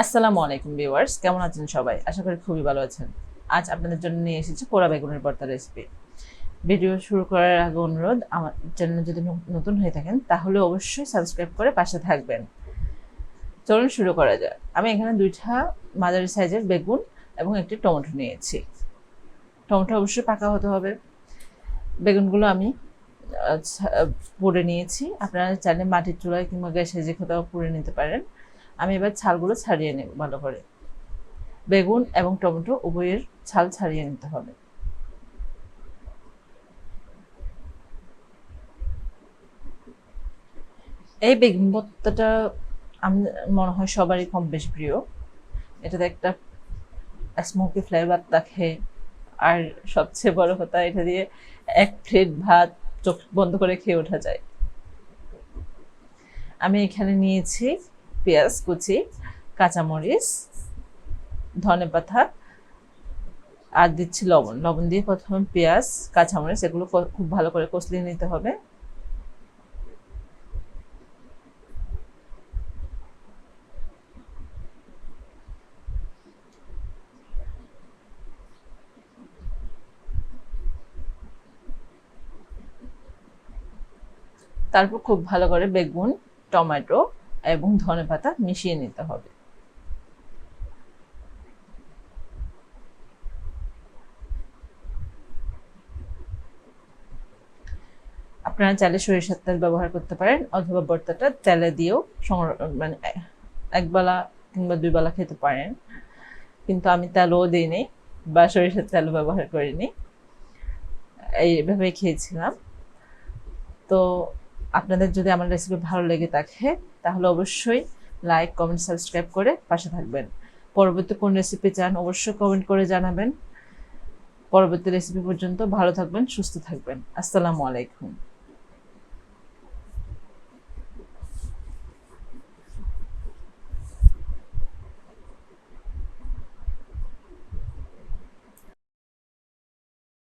আসসালামু আলাইকুম ভিউয়ার্স, কেমন আছেন সবাই? আশা করি খুবই ভালো আছেন। আজ আপনাদের জন্য নিয়ে এসেছি পোড়া বেগুনের ভর্তা রেসিপি ভিডিও শুরু করার আগে অনুরোধ, আমার চ্যানেল যদি নতুন হয়ে থাকেন, তাহলে অবশ্যই সাবস্ক্রাইব করে পাশে থাকবেন। চলুন শুরু করা যাক। আমি এখানে দুইটা মাঝারি সাইজের বেগুন এবং একটি টমেটো নিয়েছি। টমেটো অবশ্যই পাকা হতে হবে। বেগুনগুলো আমি পুড়ে নিয়েছি। আপনারা চাইলে মাটির চুলায় কিংবা গ্যাসে যে কোথাও পুড়ে নিতে পারেন। আমি এবার ছালগুলো ছাড়িয়ে নেব ভালো করে। বেগুন এবং টমেটো উভয়ের ছাল ছাড়িয়ে নিতে হবে। এই বেগুন ভর্তাটা আমি, মনে হয় সবারই কম বেশ প্রিয়। এটাতে একটা স্মোকি ফ্লেভার থাকে আর সবচেয়ে বড় কথা এটা দিয়ে এক প্লেট ভাত চোখ বন্ধ করে খেয়ে ওঠা যায়। আমি এখানে নিয়েছি পেঁয়াজ কুচি, কাঁচামরিচ, ধনে পাতা, আর দিচ্ছি লবণ। লবণ দিয়ে প্রথমে পেঁয়াজ, কাঁচামরিচ এগুলো খুব ভালো করে কষলিয়ে নিতে হবে। তারপর খুব ভালো করে বেগুন, টমেটো এবং ধনেপাতা মিশিয়ে নিতে হবে। আপনারা চাইলে সরিষার তেল ব্যবহার করতে পারেন অথবা ভর্তাটা তেলে দিয়েও মানে একবেলা কিংবা দুই বেলা খেতে পারেন। কিন্তু আমি তেলও দিইনি বা সরিষার তেলও ব্যবহার করিনি। এইভাবে খেয়েছিলাম। তো আপনাদের যদি আমার রেসিপি ভালো লেগে থাকে, তাহলে অবশ্যই লাইক কমেন্ট সাবস্ক্রাইব করে পাশে থাকবেন। পরবর্তী কোন রেসিপি চান অবশ্যই কমেন্ট করে জানাবেন। পরবর্তী রেসিপি পর্যন্ত ভালো থাকবেন, সুস্থ থাকবেন। আসসালামু আলাইকুম।